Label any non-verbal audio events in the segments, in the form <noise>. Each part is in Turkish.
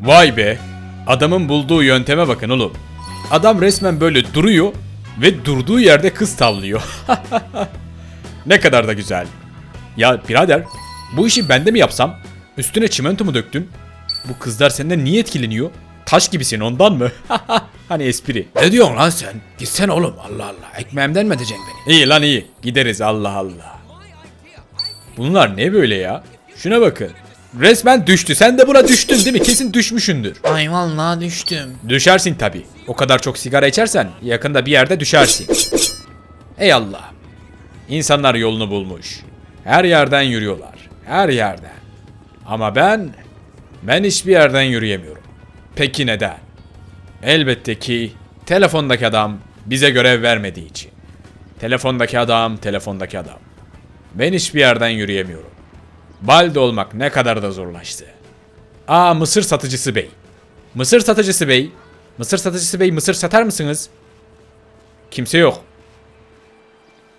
Vay be. Adamın bulduğu yönteme bakın oğlum. Adam resmen böyle duruyor ve durduğu yerde kız tavlıyor. <laughs> ne kadar da güzel. Ya birader bu işi ben de mi yapsam? Üstüne çimento mu döktün? Bu kızlar senden niye etkileniyor? Taş gibisin ondan mı? <laughs> hani espri. Ne diyorsun lan sen? Gitsen oğlum Allah Allah. Ekmeğimden mi edeceksin beni? İyi lan iyi. Gideriz Allah Allah. Bunlar ne böyle ya? Şuna bakın. Resmen düştü. Sen de buna düştün değil mi? Kesin düşmüşündür. Ay vallahi düştüm. Düşersin tabi. O kadar çok sigara içersen yakında bir yerde düşersin. Ey Allah. İnsanlar yolunu bulmuş. Her yerden yürüyorlar. Her yerden. Ama ben ben hiçbir yerden yürüyemiyorum. Peki neden? Elbette ki telefondaki adam bize görev vermediği için. Telefondaki adam, telefondaki adam. Ben hiçbir yerden yürüyemiyorum. Balde olmak ne kadar da zorlaştı. Aa mısır satıcısı bey. Mısır satıcısı bey. Mısır satıcısı bey mısır satar mısınız? Kimse yok.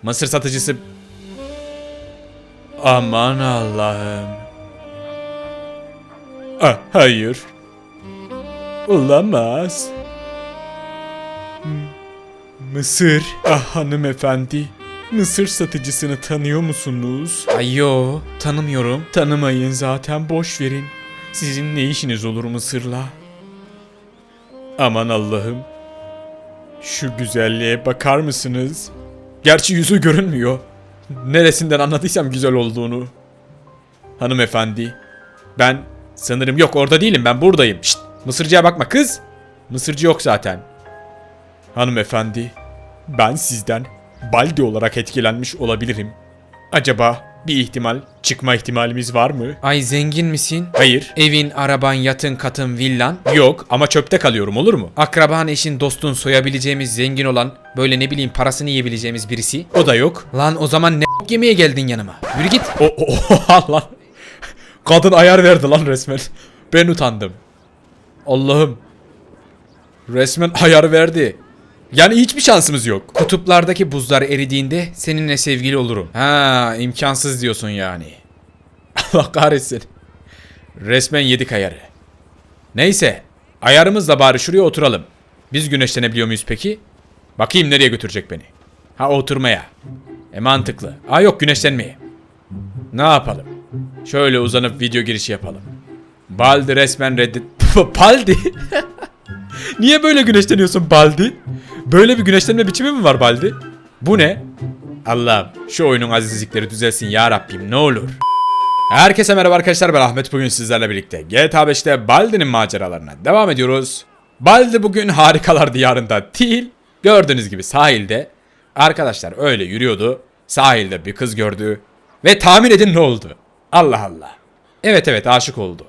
Mısır satıcısı... Aman Allah'ım. Ah, hayır. Olamaz. M- Mısır. Ah hanımefendi. Mısır satıcısını tanıyor musunuz? Ay yo tanımıyorum. Tanımayın zaten boş verin. Sizin ne işiniz olur Mısır'la? Aman Allah'ım. Şu güzelliğe bakar mısınız? Gerçi yüzü görünmüyor. Neresinden anladıysam güzel olduğunu. Hanımefendi. Ben sanırım yok orada değilim ben buradayım. Şşt, Mısırcıya bakma kız. Mısırcı yok zaten. Hanımefendi. Ben sizden baldi olarak etkilenmiş olabilirim. Acaba bir ihtimal çıkma ihtimalimiz var mı? Ay zengin misin? Hayır. Evin, araban, yatın, katın, villan. Yok ama çöpte kalıyorum olur mu? Akraban, eşin, dostun soyabileceğimiz zengin olan böyle ne bileyim parasını yiyebileceğimiz birisi. O da yok. Lan o zaman ne <laughs> yemeye geldin yanıma? Yürü git. O, o, lan. Kadın ayar verdi lan resmen. Ben utandım. Allah'ım. Resmen ayar verdi. Yani hiçbir şansımız yok. Kutuplardaki buzlar eridiğinde seninle sevgili olurum. Ha imkansız diyorsun yani. <laughs> Allah kahretsin. Resmen yedik ayarı. Neyse. Ayarımızla bari şuraya oturalım. Biz güneşlenebiliyor muyuz peki? Bakayım nereye götürecek beni. Ha oturmaya. E mantıklı. Aa yok güneşlenmeye. Ne yapalım? Şöyle uzanıp video girişi yapalım. Baldi resmen reddet... <laughs> Baldi? <laughs> Niye böyle güneşleniyorsun Baldi? Böyle bir güneşlenme biçimi mi var Baldi? Bu ne? Allah'ım şu oyunun azizlikleri düzelsin ya Rabbim ne olur. Herkese merhaba arkadaşlar ben Ahmet bugün sizlerle birlikte GTA 5'te Baldi'nin maceralarına devam ediyoruz. Baldi bugün harikalar diyarında değil. Gördüğünüz gibi sahilde. Arkadaşlar öyle yürüyordu. Sahilde bir kız gördü. Ve tahmin edin ne oldu? Allah Allah. Evet evet aşık oldu.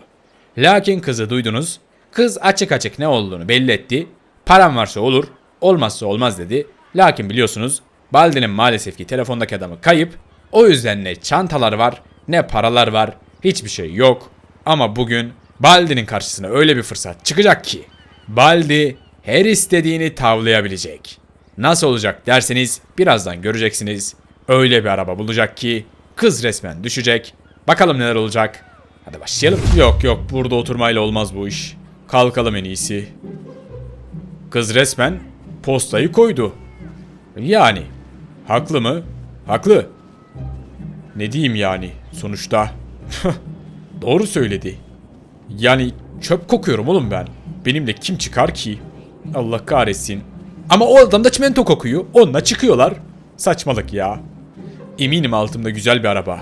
Lakin kızı duydunuz. Kız açık açık ne olduğunu belli etti. Param varsa olur, olmazsa olmaz dedi. Lakin biliyorsunuz Baldi'nin maalesef ki telefondaki adamı kayıp. O yüzden ne çantalar var ne paralar var. Hiçbir şey yok. Ama bugün Baldi'nin karşısına öyle bir fırsat çıkacak ki Baldi her istediğini tavlayabilecek. Nasıl olacak derseniz birazdan göreceksiniz. Öyle bir araba bulacak ki kız resmen düşecek. Bakalım neler olacak. Hadi başlayalım. Yok yok burada oturmayla olmaz bu iş. Kalkalım en iyisi. Kız resmen postayı koydu. Yani haklı mı? Haklı. Ne diyeyim yani sonuçta. <laughs> Doğru söyledi. Yani çöp kokuyorum oğlum ben. Benimle kim çıkar ki? Allah kahretsin. Ama o adam da çimento kokuyor. Onunla çıkıyorlar. Saçmalık ya. Eminim altımda güzel bir araba.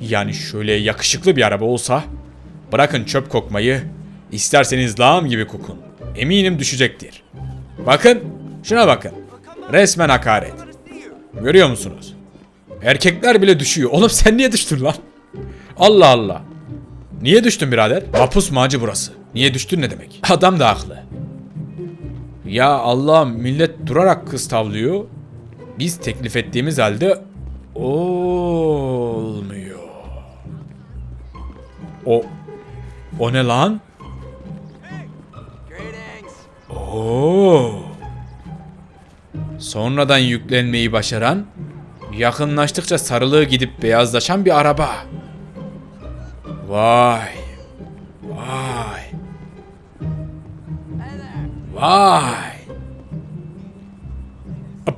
Yani şöyle yakışıklı bir araba olsa. Bırakın çöp kokmayı. isterseniz lağım gibi kokun. Eminim düşecektir. Bakın. Şuna bakın. Resmen hakaret. Görüyor musunuz? Erkekler bile düşüyor. Oğlum sen niye düştün lan? Allah Allah. Niye düştün birader? Mapus macı burası. Niye düştün ne demek? Adam da haklı. Ya Allah'ım millet durarak kız tavlıyor. Biz teklif ettiğimiz halde olmuyor. O o ne lan? Oo. Sonradan yüklenmeyi başaran, yakınlaştıkça sarılığı gidip beyazlaşan bir araba. Vay. Vay. Vay.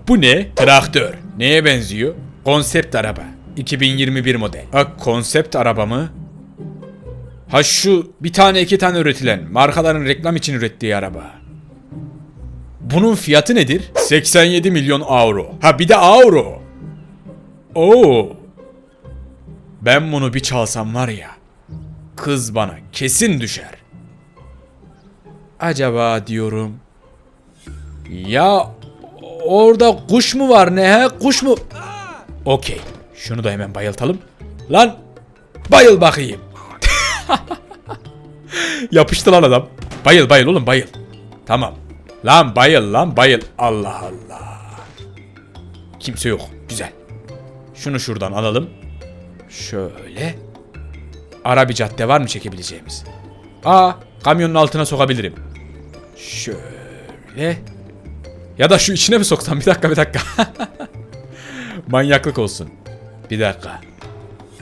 Bu ne? Traktör. Neye benziyor? Konsept araba. 2021 model. Ha konsept araba mı? Ha şu bir tane iki tane üretilen markaların reklam için ürettiği araba. Bunun fiyatı nedir? 87 milyon avro. Ha bir de avro. Oo. Ben bunu bir çalsam var ya. Kız bana kesin düşer. Acaba diyorum. Ya orada kuş mu var ne he? Kuş mu? Okey. Şunu da hemen bayıltalım. Lan bayıl bakayım. <laughs> Yapıştı lan adam. Bayıl bayıl oğlum bayıl. Tamam. Lan bayıl lan bayıl. Allah Allah. Kimse yok. Güzel. Şunu şuradan alalım. Şöyle. Ara bir cadde var mı çekebileceğimiz? Aa, kamyonun altına sokabilirim. Şöyle. Ya da şu içine mi soksam? Bir dakika bir dakika. <laughs> Manyaklık olsun. Bir dakika.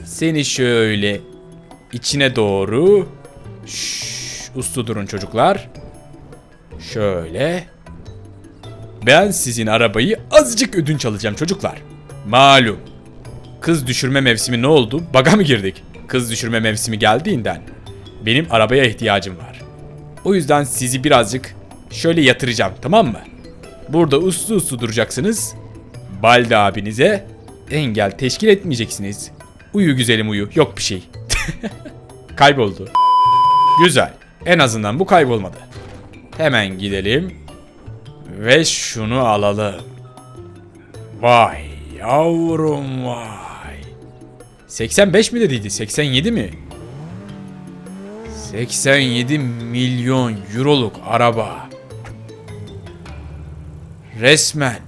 Seni şöyle içine doğru. Şşş, uslu durun çocuklar. Şöyle. Ben sizin arabayı azıcık ödünç alacağım çocuklar. Malum. Kız düşürme mevsimi ne oldu? Baga mı girdik? Kız düşürme mevsimi geldiğinden benim arabaya ihtiyacım var. O yüzden sizi birazcık şöyle yatıracağım tamam mı? Burada uslu uslu duracaksınız. Balde abinize engel teşkil etmeyeceksiniz. Uyu güzelim uyu. Yok bir şey. <laughs> Kayboldu. Güzel. En azından bu kaybolmadı. Hemen gidelim. Ve şunu alalım. Vay yavrum vay. 85 mi dediydi? 87 mi? 87 milyon euroluk araba. Resmen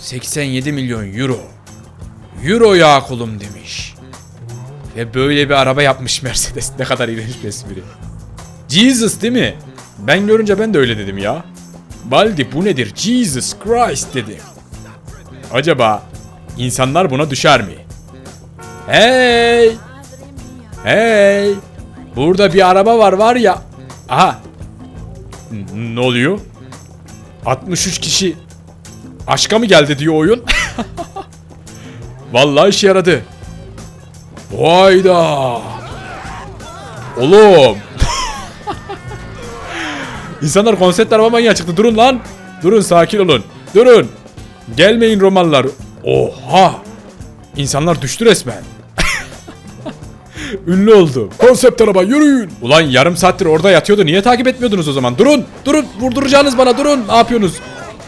87 milyon euro. Euro ya kulum demiş. Ve böyle bir araba yapmış Mercedes. <laughs> Ne kadar iğrenç bir espri. Jesus değil mi? Ben görünce ben de öyle dedim ya. Baldi bu nedir? Jesus Christ dedim. Acaba insanlar buna düşer mi? Hey! Hey! Burada bir araba var var ya. Aha. Ne oluyor? 63 kişi aşka mı geldi diyor oyun. <laughs> Vallahi işe yaradı. Vayda. Oğlum. İnsanlar konsept araba manyağı çıktı. Durun lan. Durun sakin olun. Durun. Gelmeyin Romalılar. Oha. İnsanlar düştü resmen. <laughs> Ünlü oldu. Konsept araba yürüyün. Ulan yarım saattir orada yatıyordu. Niye takip etmiyordunuz o zaman? Durun. Durun. Vurduracağınız bana durun. Ne yapıyorsunuz?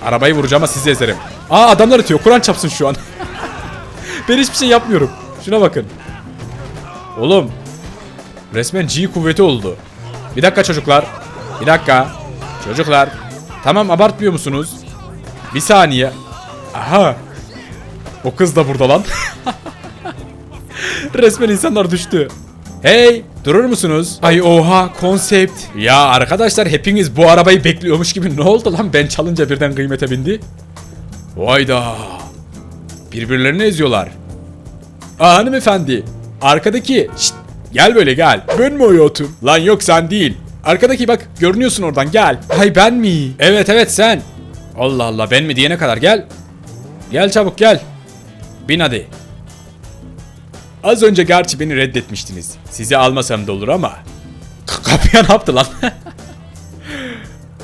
Arabayı vuracağım ama sizi ezerim. Aa adamlar atıyor. Kur'an çapsın şu an. <laughs> ben hiçbir şey yapmıyorum. Şuna bakın. Oğlum. Resmen G kuvveti oldu. Bir dakika çocuklar. Bir dakika. Çocuklar. Tamam abartmıyor musunuz? Bir saniye. Aha. O kız da burada lan. <laughs> Resmen insanlar düştü. Hey durur musunuz? Ay oha konsept. Ya arkadaşlar hepiniz bu arabayı bekliyormuş gibi ne oldu lan ben çalınca birden kıymete bindi. Vayda. Birbirlerini eziyorlar. Aa hanımefendi. Arkadaki. Şşt, gel böyle gel. Ben mi hayatım? Lan yok sen değil. Arkadaki bak görünüyorsun oradan gel. Hay ben mi? Evet evet sen. Allah Allah ben mi diyene kadar gel. Gel çabuk gel. Bin hadi. Az önce gerçi beni reddetmiştiniz. Sizi almasam da olur ama. Kapıya ne yaptı lan? <laughs>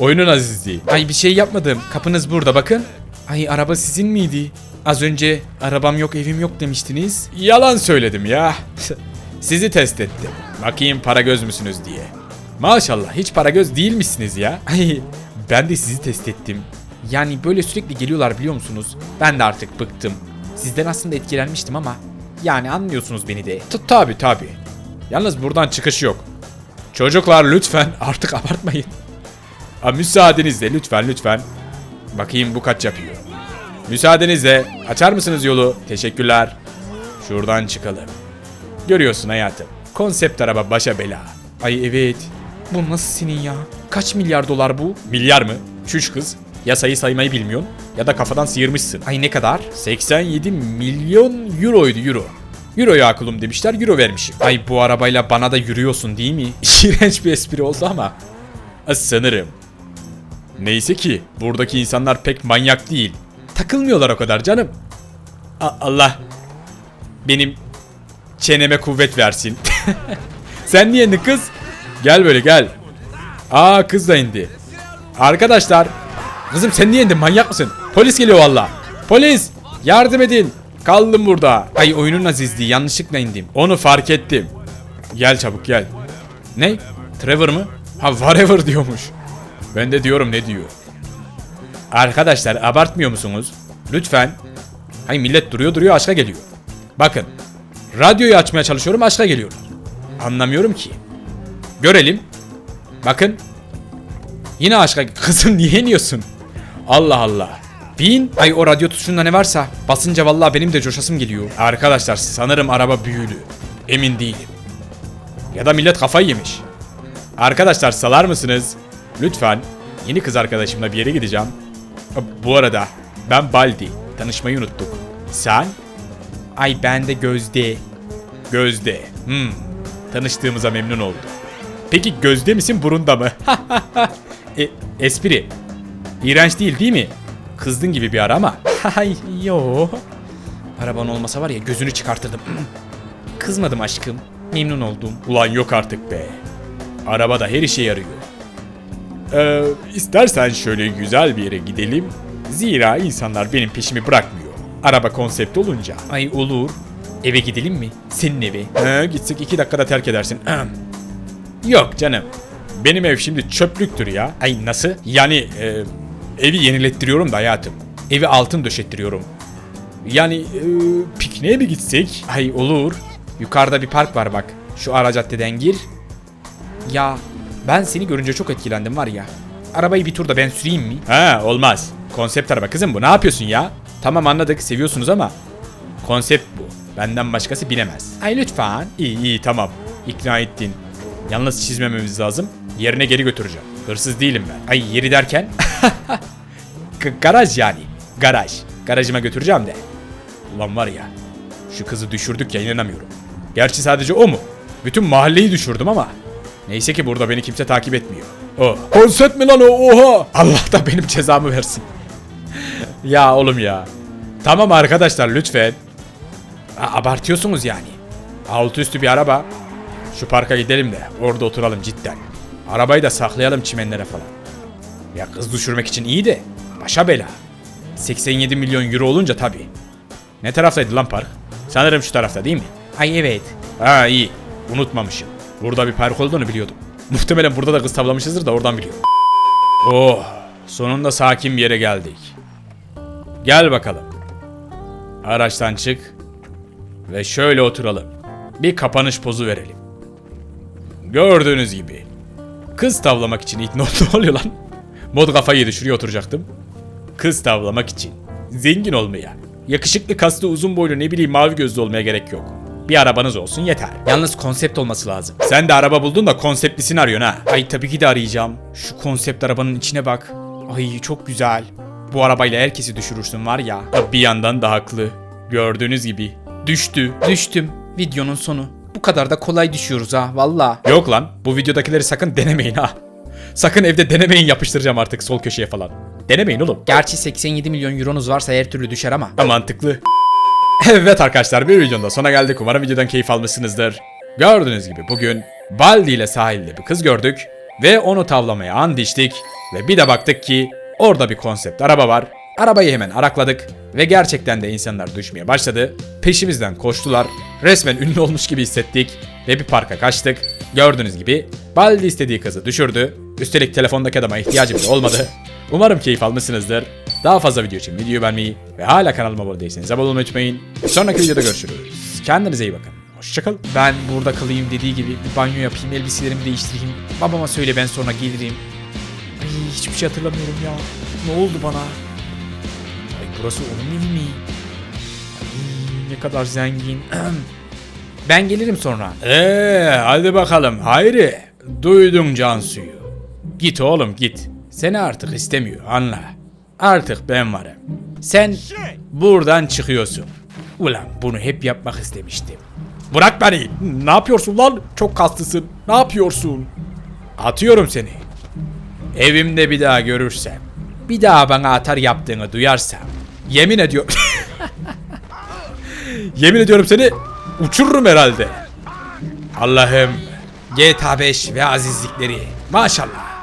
Oyunun azizliği. Ay bir şey yapmadım. Kapınız burada bakın. Ay araba sizin miydi? Az önce arabam yok evim yok demiştiniz. Yalan söyledim ya. <laughs> Sizi test ettim. Bakayım para göz müsünüz diye. Maşallah hiç para göz değilmişsiniz ya. <laughs> Ay ben de sizi test ettim. Yani böyle sürekli geliyorlar biliyor musunuz? Ben de artık bıktım. Sizden aslında etkilenmiştim ama yani anlıyorsunuz beni de. T- Tabi tabi. Yalnız buradan çıkış yok. Çocuklar lütfen <laughs> artık abartmayın. Ha, müsaadenizle lütfen lütfen. Bakayım bu kaç yapıyor. Müsaadenizle açar mısınız yolu? Teşekkürler. Şuradan çıkalım. Görüyorsun hayatım. Konsept araba başa bela. Ay evet. Bu nasıl senin ya? Kaç milyar dolar bu? Milyar mı? Çüş kız. Ya sayı saymayı bilmiyorsun ya da kafadan sıyırmışsın. Ay ne kadar? 87 milyon euroydu euro. Euro ya kulum demişler euro vermişim. Ay bu arabayla bana da yürüyorsun değil mi? <laughs> İğrenç bir espri oldu ama. Sanırım. Neyse ki buradaki insanlar pek manyak değil. Takılmıyorlar o kadar canım. A- Allah benim çeneme kuvvet versin. <laughs> Sen niye kız? Gel böyle gel. Aa kız da indi. Arkadaşlar. Kızım sen niye indin manyak mısın? Polis geliyor valla. Polis yardım edin. Kaldım burada. Ay oyunun azizliği yanlışlıkla indim. Onu fark ettim. Gel çabuk gel. Ne? Trevor mı? Ha whatever diyormuş. Ben de diyorum ne diyor. Arkadaşlar abartmıyor musunuz? Lütfen. Hay millet duruyor duruyor aşka geliyor. Bakın. Radyoyu açmaya çalışıyorum aşka geliyorlar. Anlamıyorum ki. Görelim. Bakın. Yine aşka... <laughs> Kızım niye iniyorsun? Allah Allah. Bin. Ay o radyo tuşunda ne varsa basınca vallahi benim de coşasım geliyor. Arkadaşlar sanırım araba büyülü. Emin değilim. Ya da millet kafayı yemiş. Arkadaşlar salar mısınız? Lütfen. Yeni kız arkadaşımla bir yere gideceğim. Bu arada ben Baldi. Tanışmayı unuttuk. Sen? Ay ben de Gözde. Gözde. Hmm. Tanıştığımıza memnun oldum. Peki gözde misin burunda mı? <laughs> e, espri. İğrenç değil değil mi? Kızdın gibi bir ara ama. <laughs> Yo. Araban olmasa var ya gözünü çıkartırdım. <clears throat> Kızmadım aşkım. Memnun oldum. Ulan yok artık be. Araba da her işe yarıyor. Ee, istersen şöyle güzel bir yere gidelim. Zira insanlar benim peşimi bırakmıyor. Araba konsept olunca. Ay olur. Eve gidelim mi? Senin eve. He, gitsek iki dakikada terk edersin. <clears throat> yok canım. Benim ev şimdi çöplüktür ya. Ay nasıl? Yani e, evi yenilettiriyorum da hayatım. Evi altın döşettiriyorum. Yani e, pikniğe mi gitsek? Ay olur. Yukarıda bir park var bak. Şu ara caddeden gir. Ya ben seni görünce çok etkilendim var ya. Arabayı bir turda ben süreyim mi? Ha olmaz. Konsept araba kızım bu. Ne yapıyorsun ya? Tamam anladık seviyorsunuz ama konsept bu. Benden başkası binemez. Ay lütfen. İyi iyi tamam. İkna ettin. Yalnız çizmememiz lazım. Yerine geri götüreceğim. Hırsız değilim ben. Ay yeri derken? <laughs> Garaj yani. Garaj. Garajıma götüreceğim de. Ulan var ya. Şu kızı düşürdük ya inanamıyorum. Gerçi sadece o mu? Bütün mahalleyi düşürdüm ama. Neyse ki burada beni kimse takip etmiyor. O. Konsept mi lan o? Oha! Allah da benim cezamı versin. <laughs> ya oğlum ya. Tamam arkadaşlar lütfen. Ha, abartıyorsunuz yani. Altı üstü bir araba. Şu parka gidelim de orada oturalım cidden. Arabayı da saklayalım çimenlere falan. Ya kız düşürmek için iyi de başa bela. 87 milyon euro olunca tabii. Ne taraftaydı lan park? Sanırım şu tarafta değil mi? Ay evet. Ha iyi. Unutmamışım. Burada bir park olduğunu biliyordum. <laughs> Muhtemelen burada da kız tavlamışızdır da oradan biliyorum. Oh, sonunda sakin bir yere geldik. Gel bakalım. Araçtan çık ve şöyle oturalım. Bir kapanış pozu verelim. Gördüğünüz gibi. Kız tavlamak için ilk <laughs> ne oluyor lan? Mod kafayı yedi şuraya oturacaktım. Kız tavlamak için. Zengin olmaya. Yakışıklı kaslı uzun boylu ne bileyim mavi gözlü olmaya gerek yok. Bir arabanız olsun yeter. Yalnız konsept olması lazım. Sen de araba buldun da konseptlisini arıyorsun ha. Ay tabii ki de arayacağım. Şu konsept arabanın içine bak. Ay çok güzel. Bu arabayla herkesi düşürürsün var ya. Bir yandan da haklı. Gördüğünüz gibi. Düştü. Düştüm. Videonun sonu. Kadar da kolay düşüyoruz ha valla. Yok lan bu videodakileri sakın denemeyin ha. Sakın evde denemeyin yapıştıracağım artık sol köşeye falan. Denemeyin oğlum. Gerçi 87 milyon euronuz varsa her türlü düşer ama. Ha, mantıklı. evet arkadaşlar bir videonun da sona geldik. Umarım videodan keyif almışsınızdır. Gördüğünüz gibi bugün Baldi ile sahilde bir kız gördük. Ve onu tavlamaya and içtik. Ve bir de baktık ki orada bir konsept araba var. Arabayı hemen arakladık. Ve gerçekten de insanlar düşmeye başladı. Peşimizden koştular. Resmen ünlü olmuş gibi hissettik. Ve bir parka kaçtık. Gördüğünüz gibi Baldi istediği kızı düşürdü. Üstelik telefondaki adama ihtiyacı bile olmadı. Umarım keyif almışsınızdır. Daha fazla video için videoyu beğenmeyi ve hala kanalıma abone değilseniz abone olmayı unutmayın. Sonraki videoda görüşürüz. Kendinize iyi bakın. Hoşçakalın. Ben burada kalayım dediği gibi bir banyo yapayım, elbiselerimi değiştireyim. Babama söyle ben sonra gelirim. Ay hiçbir şey hatırlamıyorum ya. Ne oldu bana? Burası onun evi mi? Ay ne kadar zengin. <clears throat> ben gelirim sonra. Eee hadi bakalım Hayri. Duydun Cansu'yu. Git oğlum git. Seni artık istemiyor anla. Artık ben varım. Sen buradan çıkıyorsun. Ulan bunu hep yapmak istemiştim. Bırak beni. Ne yapıyorsun lan? Çok kaslısın. Ne yapıyorsun? Atıyorum seni. evimde bir daha görürsem, bir daha bana atar yaptığını duyarsam, yemin ediyorum... yemin ediyorum seni uçururum herhalde. Allah'ım GTA 5 ve azizlikleri maşallah.